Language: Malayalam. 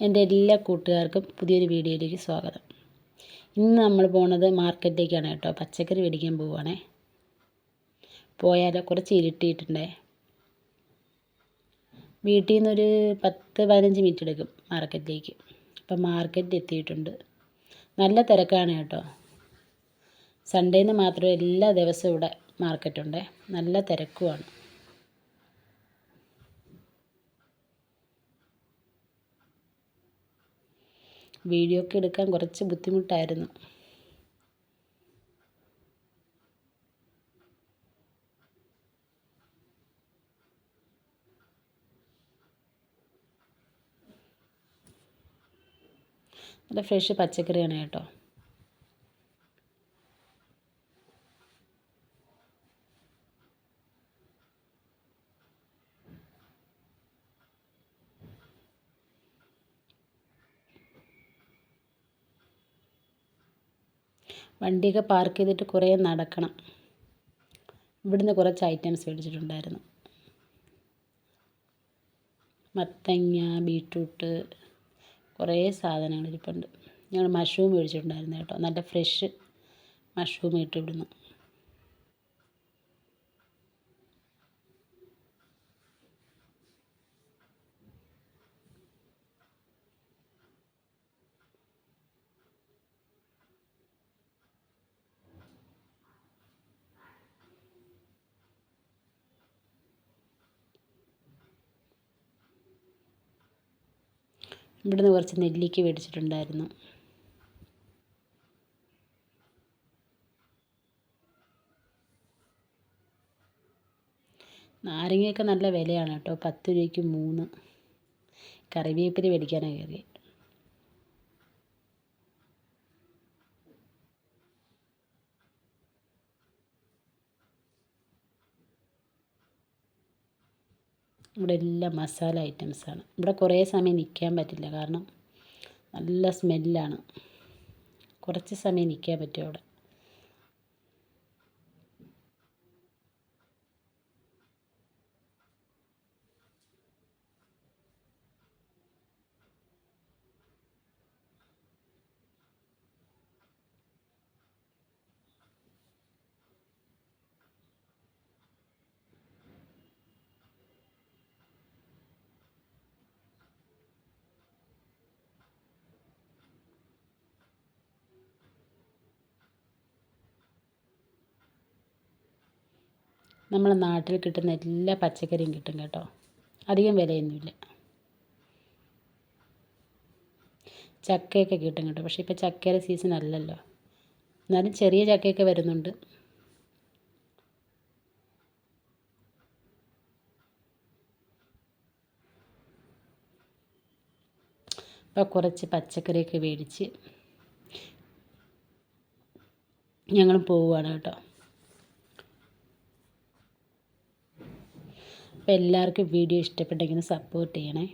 എന്റെ എല്ലാ കൂട്ടുകാർക്കും പുതിയൊരു വീഡിയോയിലേക്ക് സ്വാഗതം. ഇന്ന് നമ്മൾ പോണത് മാർക്കറ്റിലേക്കാണ് കേട്ടോ. പച്ചക്കറി മേടിക്കാൻ പോവുകയാണേ പോയാലോ? കുറച്ച് ഇരുട്ടിയിട്ടുണ്ടേ. വീട്ടിൽ നിന്നൊരു പത്ത് പതിനഞ്ച് മിനിറ്റ് എടുക്കും മാർക്കറ്റിലേക്ക്. അപ്പം മാർക്കറ്റിൽ എത്തിയിട്ടുണ്ട്. നല്ല തിരക്കാണ് കേട്ടോ. സൺഡേന്ന് മാത്രമേ എല്ലാ ദിവസവും ഇവിടെ മാർക്കറ്റുണ്ടേ. നല്ല തിരക്കുമാണ്. വീഡിയോ ഒക്കെ എടുക്കാൻ കുറച്ച് ബുദ്ധിമുട്ടായിരുന്നു. നല്ല ഫ്രഷ് പച്ചക്കറിയാണ് കേട്ടോ. വണ്ടിയൊക്കെ പാർക്ക് ചെയ്തിട്ട് കുറേ നടക്കണം. ഇവിടുന്ന് കുറച്ച് ഐറ്റംസ് മേടിച്ചിട്ടുണ്ടായിരുന്നു. മത്തങ്ങ ബീട്രൂട്ട് കുറേ സാധനങ്ങൾ ഇരിപ്പുണ്ട്. ഞങ്ങൾ മഷ്റൂം മേടിച്ചിട്ടുണ്ടായിരുന്നു കേട്ടോ. നല്ല ഫ്രഷ് മഷ്റൂം ഇട്ടിവിടുന്നു ഇവിടുന്ന്. ഇവിടുന്ന് കുറച്ച് നെല്ലിക്ക മേടിച്ചിട്ടുണ്ടായിരുന്നു. നാരങ്ങയൊക്കെ നല്ല വിലയാണ് കേട്ടോ. പത്ത് രൂപയ്ക്ക് മൂന്ന്. കറിവേപ്പില മേടിക്കാനാണ് കയറിയത് ഇവിടെ എല്ലാം മസാല ഐറ്റംസാണ് ഇവിടെ കുറേ സമയം നിൽക്കാൻ പറ്റില്ല. കാരണം നല്ല സ്മെല്ലാണ് കുറച്ച് സമയം നിൽക്കാൻ പറ്റും അവിടെ. നമ്മളെ നാട്ടിൽ കിട്ടുന്ന എല്ലാ പച്ചക്കറിയും കിട്ടും കേട്ടോ. അധികം വിലയൊന്നുമില്ല. ചക്കയൊക്കെ കിട്ടും കേട്ടോ. പക്ഷേ ഇപ്പോൾ ചക്കയുടെ സീസൺ അല്ലല്ലോ. എന്നാലും ചെറിയ ചക്കയൊക്കെ വരുന്നുണ്ട്. അപ്പോൾ കുറച്ച് പച്ചക്കറിയൊക്കെ മേടിച്ച് ഞങ്ങൾ പോവുകയാണ് കേട്ടോ. അപ്പോൾ എല്ലാവർക്കും വീഡിയോ ഇഷ്ടപ്പെട്ടെങ്കിൽ സപ്പോർട്ട് ചെയ്യണേ.